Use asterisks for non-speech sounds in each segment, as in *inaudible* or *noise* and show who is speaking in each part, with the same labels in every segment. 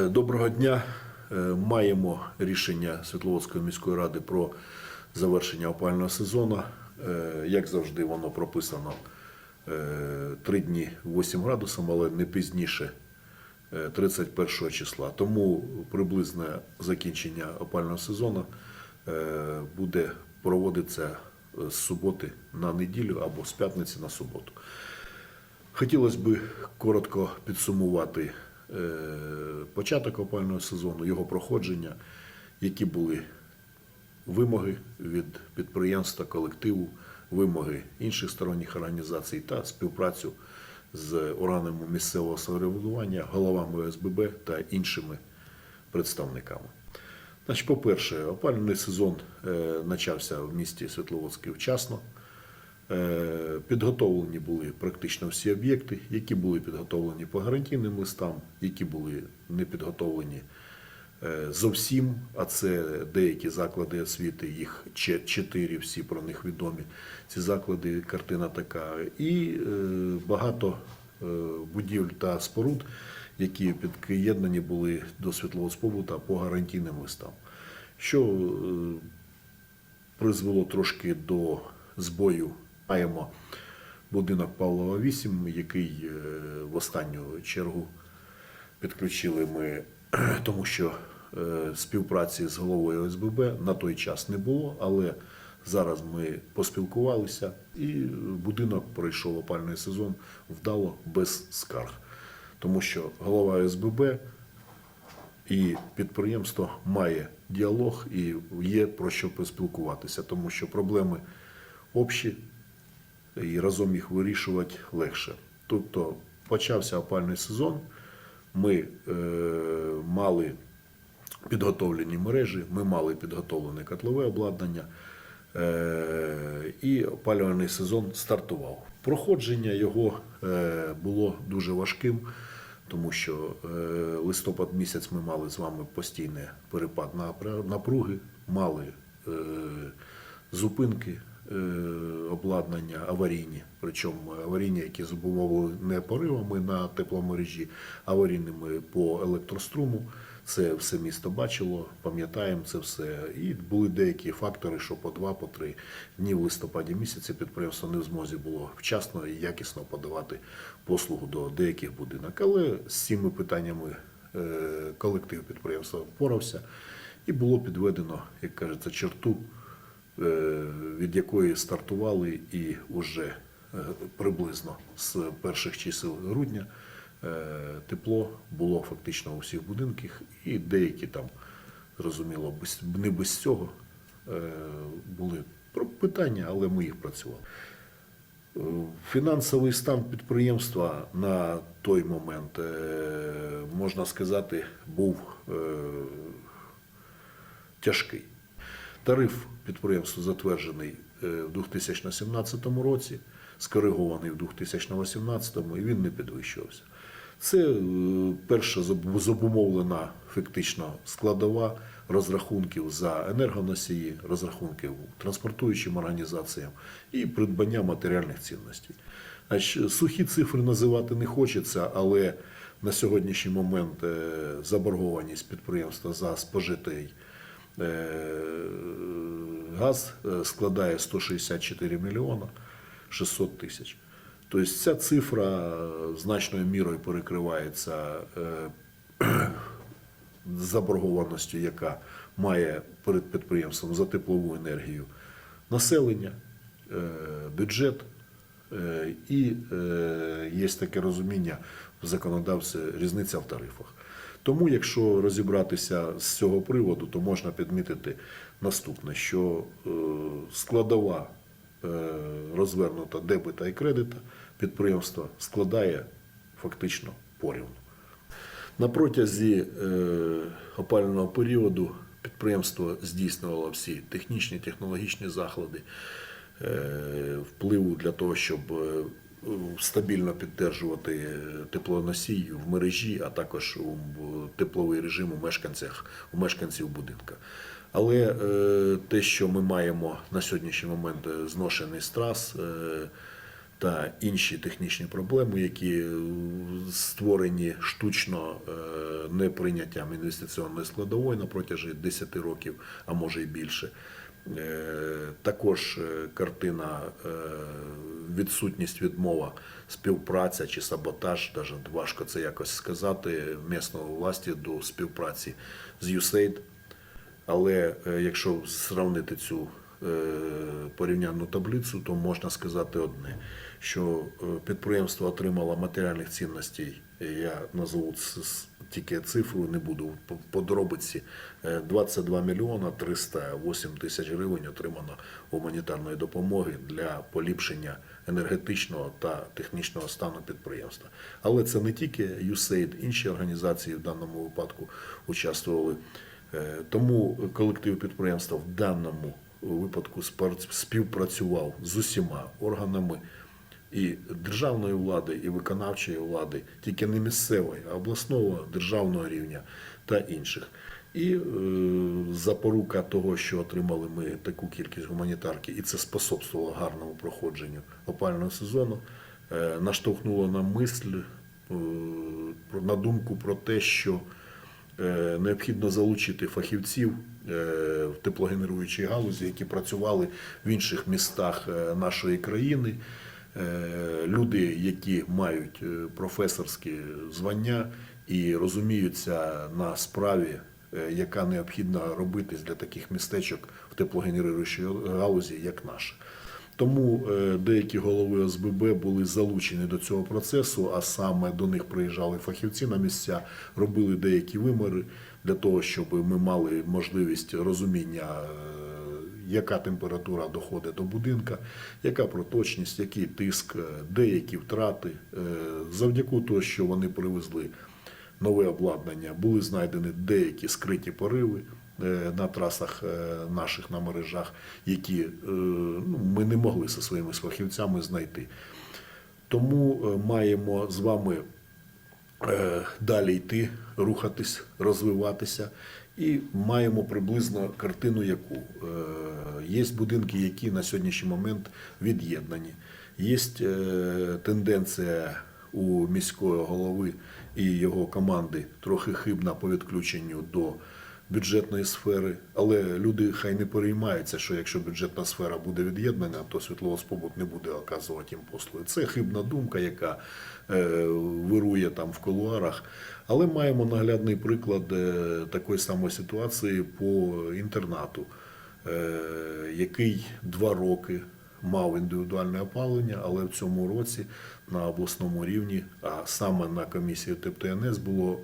Speaker 1: Е, Доброго дня. Е, Маємо рішення Світловодської міської ради про завершення опального сезону. Е, Як завжди, воно прописано е, 3 дні 8 градусів, але не пізніше е, 31 числа. Тому приблизне закінчення опального сезону е, буде проводитися з суботи на неділю або з п'ятниці на суботу. Хотілося б коротко підсумувати е, початок опального сезону, його проходження, які були вимоги від підприємства, колективу, вимоги інших сторонніх організацій та співпрацю з органами місцевого самоврядування, головами ОСББ та іншими представниками. По-перше, опалювальний сезон е, почався в місті Світловодське вчасно. Е, Підготовлені були практично всі об'єкти, які були підготовлені по гарантійним листам, які були не підготовлені е, зовсім, а це деякі заклади освіти, їх чотири, всі про них відомі. Ці заклади, картина така. І е, багато будівель та споруд, які під'єднані були до Світловодспобута по гарантійним листам. Що призвело трошки до збою. Маємо будинок Павлова 8, який е, в останню чергу підключили ми, *clears throat* тому що е, співпраці з головою ОСББ на той час не було, але зараз ми поспілкувалися і будинок пройшов опальний сезон вдало без скарг. Тому що голова ОСББ і підприємство має діалог і є про що поспілкуватися, тому що проблеми общі і разом їх вирішувати легше. Тобто почався опальний сезон, ми е, мали підготовлені мережі, ми мали підготовлене котлове обладнання, е, і опалювальний сезон стартував. Проходження його е, було дуже важким, тому що е, листопад місяць ми мали з вами постійний перепад напруги, мали зупинки обладнання аварійні, причому аварійні, які зумовили не поривами на тепломережі, аварійними по електроструму. Це все місто бачило, пам'ятаємо це все. І були деякі фактори, що по два, по три дні в листопаді місяці підприємство не в змозі було вчасно і якісно подавати послугу до деяких будинок. Але з цими питаннями е, колектив підприємства впорався і було підведено, як кажеться, черту е, від якої стартували і вже е, приблизно з перших чисел грудня е, тепло було фактично у всіх будинках, і деякі там, зрозуміло, не без цього е, були питання, але ми їх працювали. Е, Фінансовий стан підприємства на той момент, е, можна сказати, був е, тяжкий. Тариф підприємства затверджений е, в 2017 році, скоригований в 2018 і він не підвищувався. Це е, перша зобумовлена фактично складова розрахунків за енергоносії, розрахунків транспортуючим організаціям і придбання матеріальних цінностей. Сухі цифри називати не хочеться, але на сьогоднішній момент е, заборгованість підприємства за спожитий газ е, складає 164 мільйона 600 тисяч. Тобто ця цифра значною мірою перекривається е, *clears throat* заборгованістю, яка має перед підприємством за теплову енергію населення, е, бюджет. Е, І е, є таке розуміння в законодавстві різниця в тарифах. Тому, якщо розібратися з цього приводу, то можна підмітити наступне, що е, складова е, розвернута дебита і кредита підприємства складає фактично порівну. На протязі е, опалювального періоду підприємство здійснювало всі технічні, технологічні е, впливу для того, щоб стабільно підтримувати теплоносій в мережі, а також у тепловий режим у мешканцях, у мешканців будинка. Але е, те, що ми маємо на сьогоднішній момент е, зношений страс, е, та інші технічні проблеми, які створені штучно неприйняттям інвестиційної складової на протязі 10 років, а може й більше. Е, Також е, картина е, відсутність відмова, співпраця чи саботаж, навіть важко це якось сказати, місної власті до співпраці з USAID. Але якщо зрівнити цю порівняльну таблицю, то можна сказати одне, що підприємство отримало матеріальних цінностей, я назву тільки цифру, не буду по- подробиці, е, 22 мільйона 308 тисяч гривень отримано гуманітарної допомоги для поліпшення енергетичного та технічного стану підприємства. Але це не тільки USAID, інші організації в даному випадку участвували. Е, Тому колектив підприємства в даному випадку співпрацював з усіма органами і державної влади, і виконавчої влади, тільки не місцевої, а обласного державного рівня та інших. І е, запорука того, що отримали ми таку кількість гуманітарки, і це способствувало гарному проходженню опального сезону, е, наштовхнуло на мисль, е, на думку про те, що Е, необхідно залучити фахівців е, в теплогенеруючій галузі, які працювали в інших містах е, нашої країни. Е, Люди, які мають е, професорські звання і розуміються на справі, е, яка необхідна робитись для таких містечок в теплогенеруючій галузі, як наша. Тому деякі голови ОСББ були залучені до цього процесу, а саме до них приїжджали фахівці на місця, робили деякі виміри для того, щоб ми мали можливість розуміння, яка температура доходить до будинка, яка проточність, який тиск, е, деякі втрати. Е, Завдяки того, що вони привезли нове обладнання, були знайдені деякі скриті пориви е, на трасах наших на мережах, які ну, ми не могли зі своїми фахівцями знайти. Тому маємо з вами далі йти, рухатись, розвиватися. І маємо приблизно картину, яку Е, є будинки, які на сьогоднішній момент від'єднані. Є е, тенденція у міського голови і його команди трохи хибна по відключенню до бюджетної сфери, але люди хай не переймаються, що якщо бюджетна сфера буде від'єднана, то світловоспобут не буде оказувати їм послуги. Це хибна думка, яка е, вирує там в колуарах. Але маємо наглядний приклад е, такої самої ситуації по інтернату, е, який два роки мав індивідуальне опалення, але в цьому році на обласному рівні, а саме на комісії ТЕП-ТНС було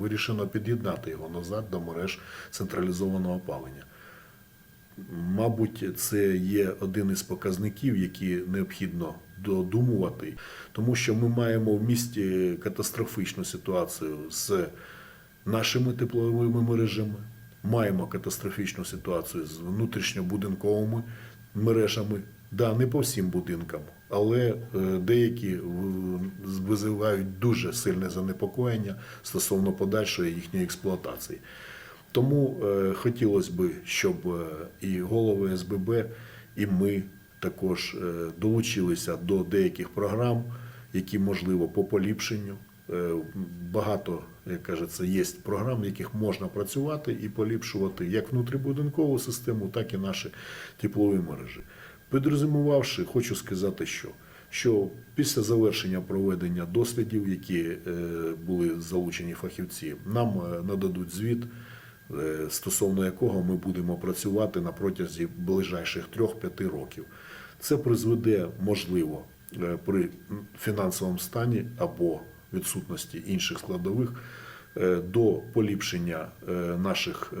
Speaker 1: вирішено під'єднати його назад до мереж централізованого опалення. Мабуть, це є один із показників, які необхідно додумувати, тому що ми маємо в місті катастрофічну ситуацію з нашими тепловими мережами, маємо катастрофічну ситуацію з внутрішньобудинковими мережами. Да, не по всім будинкам, але е, деякі визивають дуже сильне занепокоєння стосовно подальшої їхньої експлуатації. Тому е, хотілося б, щоб е, і голови СББ, і ми також е, долучилися до деяких програм, які можливо по поліпшенню. Е, Багато, як кажеться, є програм, в яких можна працювати і поліпшувати як внутрібудинкову систему, так і наші теплові мережі. Підрозумувавши, хочу сказати, що, що після завершення проведення дослідів, які е, були залучені фахівці, нам е, нададуть звіт е, стосовно якого ми будемо працювати на протязі ближайших 3-5 років. Це призведе, можливо, при фінансовому стані або відсутності інших складових до поліпшення наших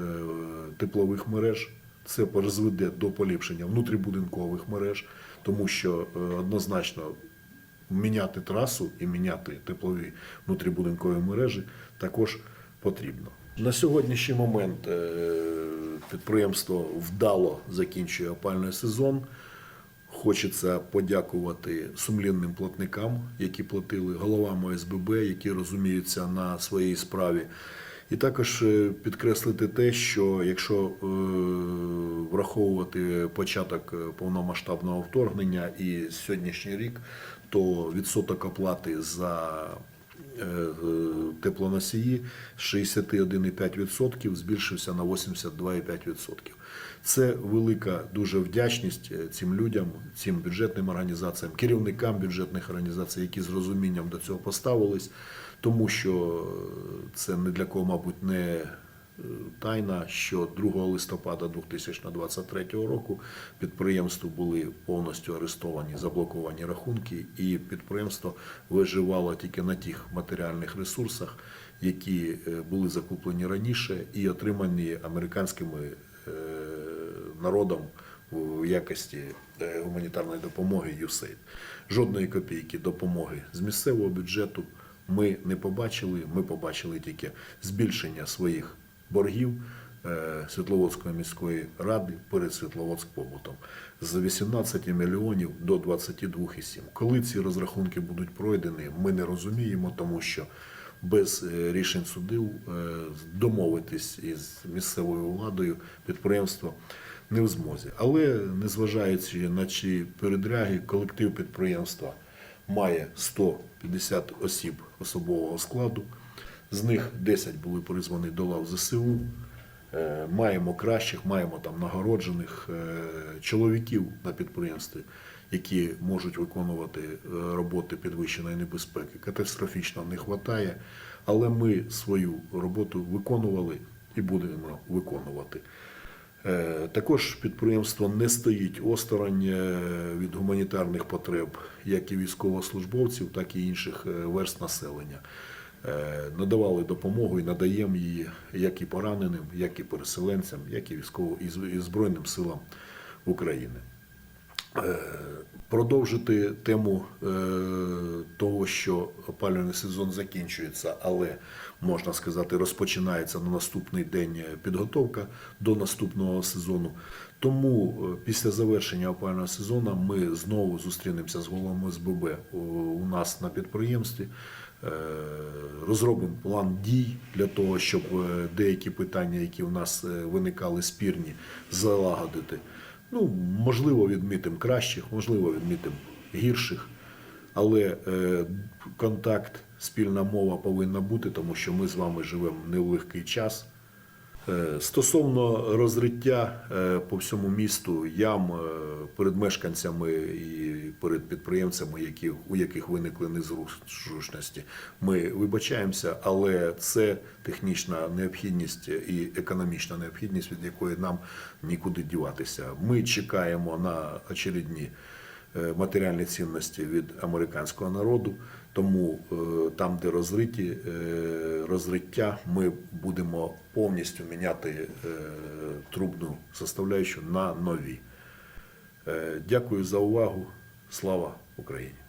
Speaker 1: теплових мереж. Це призведе до поліпшення внутрібудинкових мереж, тому що е, однозначно міняти трасу і міняти теплові внутрібудинкові мережі також потрібно. На сьогоднішній момент е, підприємство вдало закінчує опальний сезон. Хочеться подякувати сумлінним платникам, які платили, головам ОСББ, які розуміються на своїй справі. І також е, підкреслити те, що якщо е, враховувати початок е, повномасштабного вторгнення і сьогоднішній рік, то відсоток оплати за теплоносії з 61,5% збільшився на 82,5%. Це велика дуже вдячність цим людям, цим бюджетним організаціям, керівникам бюджетних організацій, які з розумінням до цього поставились, тому що це не для кого, мабуть, не е, тайна, що 2 листопада 2023 року підприємству були повністю арестовані, заблоковані рахунки, і підприємство виживало тільки на тих матеріальних ресурсах, які е, були закуплені раніше і отримані американськими е, народом в якості гуманітарної допомоги USAID. Жодної копійки допомоги з місцевого бюджету ми не побачили. Ми побачили тільки збільшення своїх боргів е, Світловодської міської ради перед Світловодськ-побутом з 18 мільйонів до 22,7. Коли ці розрахунки будуть пройдені, ми не розуміємо, тому що без е, рішень судів е, домовитись із місцевою владою підприємство не в змозі. Але незважаючи на ці передряги, колектив підприємства має 150 осіб особового складу. З них 10 були призвані до лав ЗСУ. Е, Маємо кращих, маємо там нагороджених е, чоловіків на підприємстві, які можуть виконувати е, роботи підвищеної небезпеки. Катастрофічно не вистачає, але ми свою роботу виконували і будемо виконувати. Е, Також підприємство не стоїть осторонь е, від гуманітарних потреб, як і військовослужбовців, так і інших е, верст населення. Надавали допомогу і надаємо її як і пораненим, як і переселенцям, як і військово і Збройним силам України. Е, Продовжити тему е, того, що опалювальний сезон закінчується, але можна сказати, розпочинається на наступний день підготовка до наступного сезону. Тому е, після завершення опалювального сезону ми знову зустрінемося з головами СББ у- нас на підприємстві. Е, Розробимо план дій для того, щоб е, деякі питання, які в нас е, виникали спірні, залагодити. Ну, можливо, відмітимо кращих, можливо, відмітимо гірших. Але е, контакт, спільна мова повинна бути, тому що ми з вами живемо не в легкий час. Е, Стосовно розриття е, по всьому місту ям е, перед мешканцями і перед підприємцями, які, у яких виникли незручності, ми вибачаємося, але це технічна необхідність і економічна необхідність, від якої нам нікуди діватися. Ми чекаємо на очередні матеріальні цінності від американського народу. Тому е, там, де розриті е, розриття, ми будемо повністю міняти е, трубну составляючу на нові. Дякую за увагу. Слава Україні!